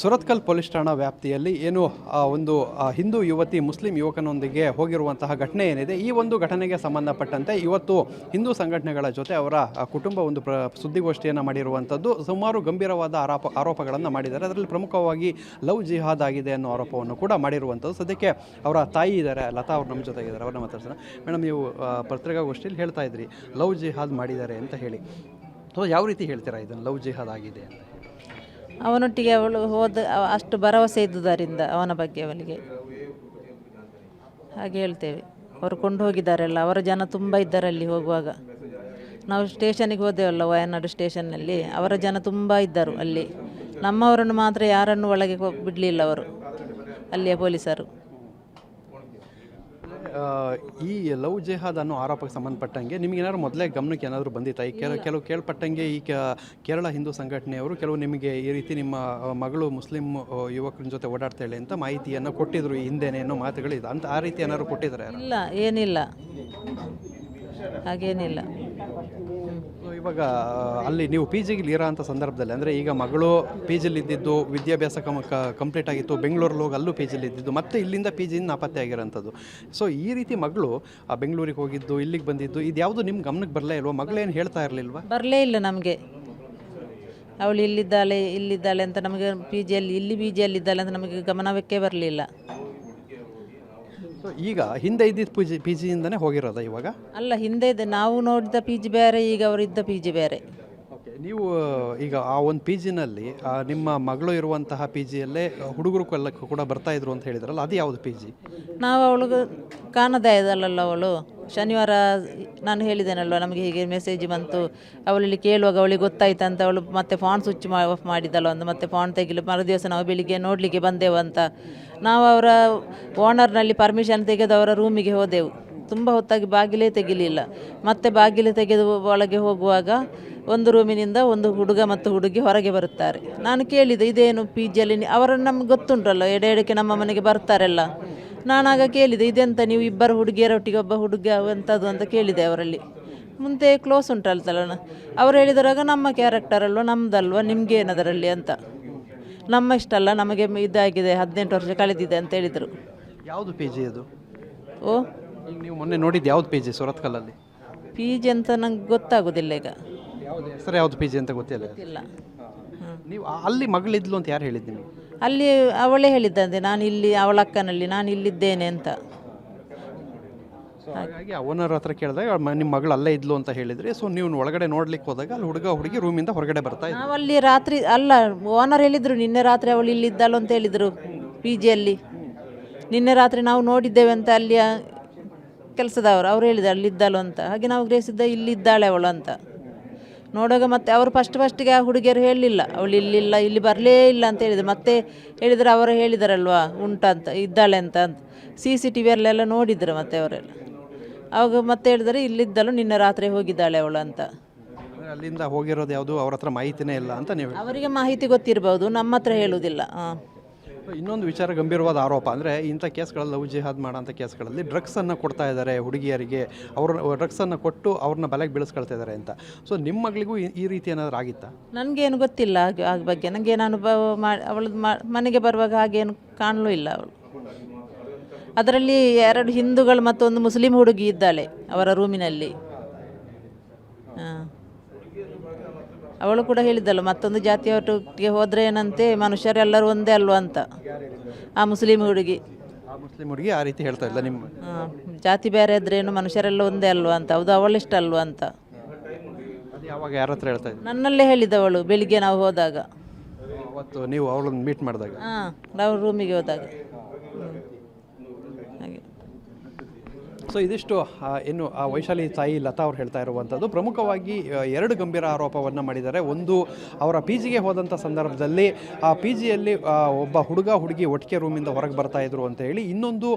Surathkal police ಠಾಣಾ ವ್ಯಾಪ್ತಿಯಲ್ಲಿ ಏನು ಒಂದು ಹಿಂದೂ ಯುವತಿ ಮುಸ್ಲಿಂ ಯುವಕನೊಂದಿಗೆ ಹೋಗಿರುವಂತಹ ಘಟನೆ ಏನಿದೆ, ಈ ಒಂದು ಘಟನೆಗೆ ಸಂಬಂಧಪಟ್ಟಂತೆ ಇವತ್ತು ಹಿಂದೂ ಸಂಘಟನೆಗಳ ಜೊತೆ ಅವರ ಕುಟುಂಬ ಒಂದು ಪ್ರ, ಸುದ್ದಿಗೋಷ್ಠಿಯನ್ನು ಮಾಡಿರುವಂಥದ್ದು, ಸುಮಾರು ಗಂಭೀರವಾದ ಆರೋಪ, ಆರೋಪಗಳನ್ನು ಮಾಡಿದ್ದಾರೆ. ಅದರಲ್ಲಿ ಪ್ರಮುಖವಾಗಿ ಲವ್ ಜಿಹಾದ್ ಆಗಿದೆ ಅನ್ನೋ ಆರೋಪವನ್ನು ಕೂಡ ಮಾಡಿರುವಂಥದ್ದು. ಸದ್ಯಕ್ಕೆ ಅವರ ತಾಯಿ ಇದ್ದಾರೆ ಲತಾ ಅವ್ರು ನಮ್ಮ ಜೊತೆಗಿದ್ದಾರೆ ಅವ್ರನ್ನ ಮಾತಾಡ್ಸೋಣ. ಮೇಡಮ್, ನೀವು ಪತ್ರಿಕಾಗೋಷ್ಠಿಯಲ್ಲಿ ಹೇಳ್ತಾ ಇದ್ರಿ, ಲವ್ ಜಿಹಾದ್ ಮಾಡಿದ್ದಾರೆ ಅಂತ ಹೇಳಿ. ಸೊ, ಯಾವ ರೀತಿ ಹೇಳ್ತೀರಾ ಇದನ್ನು, ಲವ್ ಜಿಹಾದ್ ಆಗಿದೆ ಅಂತ? ಅವನೊಟ್ಟಿಗೆ ಅವಳು ಹೋದ ಅಷ್ಟು ಭರವಸೆ ಇದ್ದುದರಿಂದ ಅವನ ಬಗ್ಗೆ ಅವಳಿಗೆ ಹಾಗೆ ಹೇಳ್ತೇವೆ. ಅವರು ಕೊಂಡು ಹೋಗಿದ್ದಾರಲ್ಲ ಅವರ ಜನ ತುಂಬ ಇದ್ದಾರೆ ಅಲ್ಲಿ ಹೋಗುವಾಗ. ನಾವು ಸ್ಟೇಷನಿಗೆ ಹೋದೆವಲ್ಲ, ವಯನಾಡು ಸ್ಟೇಷನ್ನಲ್ಲಿ. ಅವರ ಜನ ತುಂಬ ಇದ್ದರು ಅಲ್ಲಿ. ನಮ್ಮವರನ್ನು ಮಾತ್ರ ಯಾರನ್ನು ಒಳಗೆ ಬಿಡಲಿಲ್ಲ ಅವರು, ಅಲ್ಲಿಯ ಪೊಲೀಸರು. ಈ ಲವ್ ಜೆಹಾದ್ ಅನ್ನೋ ಆರೋಪಕ್ಕೆ ಸಂಬಂಧಪಟ್ಟಂಗೆ ನಿಮಗೆ ಏನಾದ್ರು ಮೊದಲೇ ಗಮನಕ್ಕೆ ಏನಾದರೂ ಬಂದಿತ್ತಾ? ಈ ಕೆಲ ಕೆಲವು ಕೇಳ್ಪಟ್ಟಂಗೆ ಈ ಕೇರಳ ಹಿಂದೂ ಸಂಘಟನೆಯವರು ಕೆಲವು ನಿಮಗೆ ಈ ರೀತಿ ನಿಮ್ಮ ಮಗಳು ಮುಸ್ಲಿಂ ಯುವಕರ ಜೊತೆ ಓಡಾಡ್ತಾಳೆ ಅಂತ ಮಾಹಿತಿಯನ್ನು ಕೊಟ್ಟಿದ್ರು ಹಿಂದೆನೇ ಅನ್ನೋ ಮಾತುಗಳಿದೆ. ಅಂತ ಆ ರೀತಿ ಏನಾದ್ರು ಕೊಟ್ಟಿದ್ದಾರೆ ಇಲ್ಲ ಏನಿಲ್ಲ. ಹಾಗೇನಿಲ್ಲ. ಇವಾಗ ಅಲ್ಲಿ ನೀವು ಪಿ ಜಿಗೆ ಇರೋ ಅಂಥ ಸಂದರ್ಭದಲ್ಲಿ, ಅಂದರೆ ಈಗ ಮಗಳು ಪಿ ಜಿಲಿ ಇದ್ದಿದ್ದು, ವಿದ್ಯಾಭ್ಯಾಸ ಕಮ ಕಂಪ್ಲೀಟ್ ಆಗಿತ್ತು, ಬೆಂಗಳೂರಲ್ಲಿ ಹೋಗಿ ಅಲ್ಲೂ ಪಿ ಜಿಲಿ ಇದ್ದಿದ್ದು, ಮತ್ತೆ ಇಲ್ಲಿಂದ ಪಿ ಜಿಯಿಂದ ನಾಪತ್ತೆ ಆಗಿರೋಂಥದ್ದು. ಸೊ ಈ ರೀತಿ ಮಗಳು, ಆ, ಬೆಂಗಳೂರಿಗೆ ಹೋಗಿದ್ದು, ಇಲ್ಲಿಗೆ ಬಂದಿದ್ದು, ಇದು ಯಾವುದು ನಿಮ್ಮ ಗಮನಕ್ಕೆ ಬರಲೇ ಇಲ್ವಾ? ಮಗಳೇನು ಹೇಳ್ತಾ ಇರಲಿಲ್ವಾ? ಬರಲೇ ಇಲ್ಲ ನಮಗೆ. ಅವಳು ಇಲ್ಲಿದ್ದಾಳೆ ಇಲ್ಲಿದ್ದಾಳೆ ಅಂತ ನಮಗೆ ಪಿ ಜಿಯಲ್ಲಿ ಇಲ್ಲಿ ಪಿ ಜಿಯಲ್ಲಿದ್ದಾಳೆ ಅಂತ ನಮಗೆ ಗಮನಕ್ಕೆ ಬರಲಿಲ್ಲ. ಸೊ ಈಗ ಹಿಂದೆ ಇದ್ದಿದ್ದ ಪಿ ಜಿ ಪಿ ಜಿಯಿಂದನೇ ಹೋಗಿರೋದ ಇವಾಗ? ಅಲ್ಲ ಹಿಂದೆ ಇದೆ ನಾವು ನೋಡಿದ ಪಿ ಜಿ ಬೇರೆ ಈಗ ಅವರಿದ್ದ ಪಿ ಜಿ ಬೇರೆ. ಓಕೆ ನೀವು ಈಗ ಆ ಒಂದು ಪಿ ಜಿನಲ್ಲಿ ನಿಮ್ಮ ಮಗಳು ಇರುವಂತಹ ಪಿ ಜಿಯಲ್ಲೇ ಹುಡುಗರು ಎಲ್ಲ ಕೂಡ ಬರ್ತಾ ಇದ್ರು ಅಂತ ಹೇಳಿದ್ರಲ್ಲ ಅದು ಯಾವುದು ಪಿ ಜಿ ನಾವು ಅವಳಿಗೆ ಕಾಣದೇ ಇದಲ್ಲ ಅವಳು. ಶನಿವಾರ ನಾನು ಹೇಳಿದ್ದೇನಲ್ವ ನಮಗೆ ಹೀಗೆ ಮೆಸೇಜ್ ಬಂತು. ಅವಳಲ್ಲಿ ಕೇಳುವಾಗ ಅವಳಿಗೆ ಗೊತ್ತಾಯ್ತು ಅಂತ, ಅವಳು ಮತ್ತೆ ಫಾನ್ ಸ್ವಿಚ್ ಆಫ್ ಮಾಡಿದ್ದಲ್ಲ ಒಂದು ಮತ್ತೆ ಫಾನ್ ತೆಗಿಲು, ಮರುದಿವಸ ನಾವು ಬೆಳಿಗ್ಗೆ ನೋಡಲಿಕ್ಕೆ ಬಂದೆವು ಅಂತ. ನಾವು ಅವರ ಓನರ್ನಲ್ಲಿ ಪರ್ಮಿಷನ್ ತೆಗೆದು ಅವರ ರೂಮಿಗೆ ಹೋದೆವು. ತುಂಬ ಹೊತ್ತಾಗಿ ಬಾಗಿಲೇ ತೆಗಿಲಿಲ್ಲ. ಮತ್ತೆ ಬಾಗಿಲು ತೆಗೆದು ಒಳಗೆ ಹೋಗುವಾಗ ಒಂದು ರೂಮಿನಿಂದ ಒಂದು ಹುಡುಗ ಮತ್ತು ಹುಡುಗಿ ಹೊರಗೆ ಬರುತ್ತಾರೆ. ನಾನು ಕೇಳಿದೆ, ಇದೇನು ಪಿ ಜಿಯಲ್ಲಿ ಅವರನ್ನು ನಮ್ಗೆ ಗೊತ್ತುಂಟಲ್ಲ, ಎಡೆ ನಮ್ಮ ಮನೆಗೆ ಬರ್ತಾರಲ್ಲ. ನಾನಾಗ ಕೇಳಿದೆ ಇದೆಂತ ನೀವು ಇಬ್ಬರು ಹುಡುಗಿಯರೊಟ್ಟಿಗೆ ಒಬ್ಬ ಹುಡುಗ ಎಂಥದ್ದು ಅಂತ ಕೇಳಿದೆ ಅವರಲ್ಲಿ. ಮುಂದೆ ಕ್ಲೋಸ್ ಉಂಟಲ್ತಲ್ಲ ಅವ್ರು ಹೇಳಿದರಾಗ ನಮ್ಮ ಕ್ಯಾರೆಕ್ಟರ್ ಅಲ್ವ? ನಮ್ದಲ್ವ? ನಿಮ್ಗೆ ಏನದರಲ್ಲಿ? ಅಂತ. ನಮ್ಮ ಇಷ್ಟಲ್ಲ ನಮಗೆ ಇದಾಗಿದೆ ಹದಿನೆಂಟು ವರ್ಷ ಕಳೆದಿದೆ ಅಂತ ಹೇಳಿದರು. ಯಾವುದು ಪಿ ಜಿ ಅದು? ಓ? ನೀವು ಮೊನ್ನೆ ನೋಡಿದ್ದು ಯಾವ್ದು ಪಿ ಜಿ ಸುರತ್ಕಲ್ಲಲ್ಲಿ ಪಿ ಜಿ ಅಂತ ನಂಗೆ ಗೊತ್ತಾಗೋದಿಲ್ಲ ಈಗ. ಯಾವುದು ಹೆಸರು ಯಾವ್ದು ಪಿ ಜಿ ಅಂತ ಗೊತ್ತಿಲ್ಲ. ಇಲ್ಲ ನೀವು ಅಲ್ಲಿ ಮಗಳಿದ್ಲು ಅಂತ ಯಾರು ಹೇಳಿದ್ದು ನಿಮಗೆ? ಅಲ್ಲಿ ಅವಳೇ ಹೇಳಿದ್ದಂತೆ ನಾನು ಇಲ್ಲಿ ಅವಳ ಅಕ್ಕನಲ್ಲಿ ನಾನು ಇಲ್ಲಿದ್ದೇನೆ ಅಂತ. ಹಾಗಾಗಿ ಓನರ್ ಹತ್ರ ಕೇಳಿದಾಗ ನಿಮ್ಮ ಮಗಳು ಅಲ್ಲೇ ಇದ್ಲು ಅಂತ ಹೇಳಿದ್ರಿ ಸೊ ನೀವು ಒಳಗಡೆ ನೋಡ್ಲಿಕ್ಕೆ ಹೋದಾಗ ಅಲ್ಲಿ ಹುಡುಗ ಹುಡುಗಿ ರೂಮಿಂದ ಹೊರಗಡೆ ಬರ್ತಾ ಇದ್ರು ನಾವಲ್ಲಿ ರಾತ್ರಿ ಅಲ್ಲ ಓನರ್ ಹೇಳಿದರು ನಿನ್ನೆ ರಾತ್ರಿ ಅವಳು ಇಲ್ಲಿದ್ದಳು ಅಂತ ಹೇಳಿದರು ಪಿ ಜಿಯಲ್ಲಿ ನಿನ್ನೆ ರಾತ್ರಿ ನಾವು ನೋಡಿದ್ದೇವೆ ಅಂತ ಅಲ್ಲಿಯ ಕೆಲಸದವರು ಅವ್ರು ಹೇಳಿದ್ರು ಅಲ್ಲಿದ್ದಳು ಅಂತ. ಹಾಗೆ ನಾವು ಗ್ರಹಿಸಿದ್ದ ಇಲ್ಲಿದ್ದಾಳೆ ಅವಳು ಅಂತ. ನೋಡುವಾಗ ಮತ್ತೆ ಅವರು ಫಸ್ಟ್ ಫಸ್ಟಿಗೆ ಆ ಹುಡುಗಿಯರು ಹೇಳಲಿಲ್ಲ ಅವಳು ಇಲ್ಲಿಲ್ಲ ಇಲ್ಲಿ ಬರಲೇ ಇಲ್ಲ ಅಂತ ಹೇಳಿದ್ರು. ಮತ್ತೆ ಹೇಳಿದರೆ ಅವರು ಹೇಳಿದಾರಲ್ವಾ ಉಂಟಂತ ಇದ್ದಾಳೆ ಅಂತ ಅಂತ. ಸಿ ಸಿ ಟಿ ವಿಯಲ್ಲೆಲ್ಲ ನೋಡಿದ್ರು ಮತ್ತೆ ಅವರೆಲ್ಲ. ಅವಾಗ ಮತ್ತೆ ಹೇಳಿದರೆ ಇಲ್ಲಿದ್ದಲು ನಿನ್ನೆ ರಾತ್ರಿ ಹೋಗಿದ್ದಾಳೆ ಅವಳು ಅಂತ. ಅಲ್ಲಿಂದ ಹೋಗಿರೋದು ಯಾವುದು? ಅವ್ರ ಹತ್ರ ಮಾಹಿತಿನೇ ಇಲ್ಲ ಅಂತ ನೀವು ಅವರಿಗೆ ಮಾಹಿತಿ ಗೊತ್ತಿರಬಹುದು ನಮ್ಮ ಹತ್ರ ಹೇಳುವುದಿಲ್ಲ. ಹಾಂ. ಇನ್ನೊಂದು ವಿಚಾರ, ಗಂಭೀರವಾದ ಆರೋಪ. ಅಂದರೆ ಇಂಥ ಕೇಸ್ಗಳಲ್ಲಿ ಲವ್ ಜಿಹಾದ್ ಮಾಡೋಂಥ ಕೇಸ್ಗಳಲ್ಲಿ ಡ್ರಗ್ಸನ್ನು ಕೊಡ್ತಾ ಇದ್ದಾರೆ ಹುಡುಗಿಯರಿಗೆ. ಅವ್ರ ಡ್ರಗ್ಸನ್ನು ಕೊಟ್ಟು ಅವ್ರನ್ನ ಬಲೆಗೆ ಬೀಳಿಸ್ಕೊಳ್ತಾ ಇದ್ದಾರೆ ಅಂತ. ಸೊ, ನಿಮ್ಮ ಮಗಳಿಗೂ ಈ- ರೀತಿ ಏನಾದರೂ ಆಗಿತ್ತಾ? ನನಗೇನು ಗೊತ್ತಿಲ್ಲ ಆ ಬಗ್ಗೆ. ನನಗೆ ನಾನು ಬ, ಮಾ- ಅವಳದ್ದು ಮಾ, ಮನೆಗೆ ಬರುವಾಗ ಹಾಗೇನು ಕಾಣಲೂ ಇಲ್ಲ ಅವಳು. ಅದರಲ್ಲಿ ಎರಡು ಹಿಂದೂಗಳು ಮತ್ತೊಂದು ಮುಸ್ಲಿಂ ಹುಡುಗಿ ಇದ್ದಾಳೆ ಅವರ ರೂಮಿನಲ್ಲಿ ಹಾಂ ಅವಳು ಕೂಡ ಹೇಳಿದ್ದಲ್ಲ ಮತ್ತೊಂದು ಜಾತಿಯವರೊಟ್ಟಿಗೆ ಹೋದರೆ ಏನಂತೆ ಮನುಷ್ಯರೆಲ್ಲರೂ ಒಂದೇ ಅಲ್ವ ಅಂತ. ಆ ಮುಸ್ಲಿಂ ಹುಡುಗಿ. ಆ ಮುಸ್ಲಿಂ ಹುಡುಗಿ ಆ ರೀತಿ ಹೇಳ್ತಾ ಇಲ್ಲ ನಿಮ್ಮ ಜಾತಿ ಬೇರೆ ಇದ್ರೇನು ಮನುಷ್ಯರೆಲ್ಲ ಒಂದೇ ಅಲ್ವಾ ಅಂತ ಹೌದು ಅವಳಿಷ್ಟ ಅಲ್ವಾ ಅಂತ. ಅದು ಯಾವಾಗ ಯಾರ ಹತ್ರ ಹೇಳ್ತಾ ಇದ್ರಿ ನನ್ನಲ್ಲೇ ಹೇಳಿದವಳು ಬೆಳಿಗ್ಗೆ ನಾವು ಹೋದಾಗ. ಅವತ್ತು ನೀವು ಅವಳನ್ನು ಮೀಟ್ ಮಾಡಿದಾಗ? ಹಾಂ ನಾವು ರೂಮಿಗೆ ಹೋದಾಗ ಹ್ಮ್. ಹಾಗೆ ಸೊ ಇದಿಷ್ಟು ಏನು ಆ, ವೈಶಾಲಿ ತಾಯಿ ಲತಾ ಅವ್ರು ಹೇಳ್ತಾ ಇರುವಂಥದ್ದು. ಪ್ರಮುಖವಾಗಿ ಎರಡು ಗಂಭೀರ ಆರೋಪವನ್ನು ಮಾಡಿದ್ದಾರೆ. ಒಂದು, ಅವರ ಪಿ ಜಿಗೆ ಹೋದಂಥ ಸಂದರ್ಭದಲ್ಲಿ, ಆ, ಪಿ ಜಿಯಲ್ಲಿ ಒಬ್ಬ ಹುಡುಗ, ಹುಡುಗಿ ಒಟ್ಟಿಗೆ ರೂಮಿಂದ ಹೊರಗೆ ಬರ್ತಾ ಇದ್ರು ಅಂತ ಹೇಳಿ, ಇನ್ನೊಂದು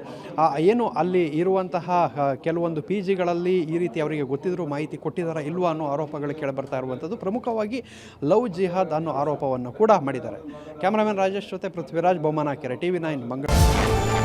ಏನು ಅಲ್ಲಿ ಇರುವಂತಹ ಕೆಲವೊಂದು ಪಿ ಜಿಗಳಲ್ಲಿ ಈ ರೀತಿ ಅವರಿಗೆ ಗೊತ್ತಿದ್ರು ಮಾಹಿತಿ ಕೊಟ್ಟಿದ್ದಾರಾ ಇಲ್ವಾ ಅನ್ನೋ ಆರೋಪಗಳು ಕೇಳಿಬರ್ತಾ ಇರುವಂಥದ್ದು. ಪ್ರಮುಖವಾಗಿ, ಲವ್ ಜಿಹಾದ್ ಅನ್ನೋ ಆರೋಪವನ್ನು ಕೂಡ ಮಾಡಿದ್ದಾರೆ. ಕ್ಯಾಮ್ರಾಮನ್ ರಾಜೇಶ್ ಜೊತೆ Prithviraj Bommanakere T V nine, Mangaluru.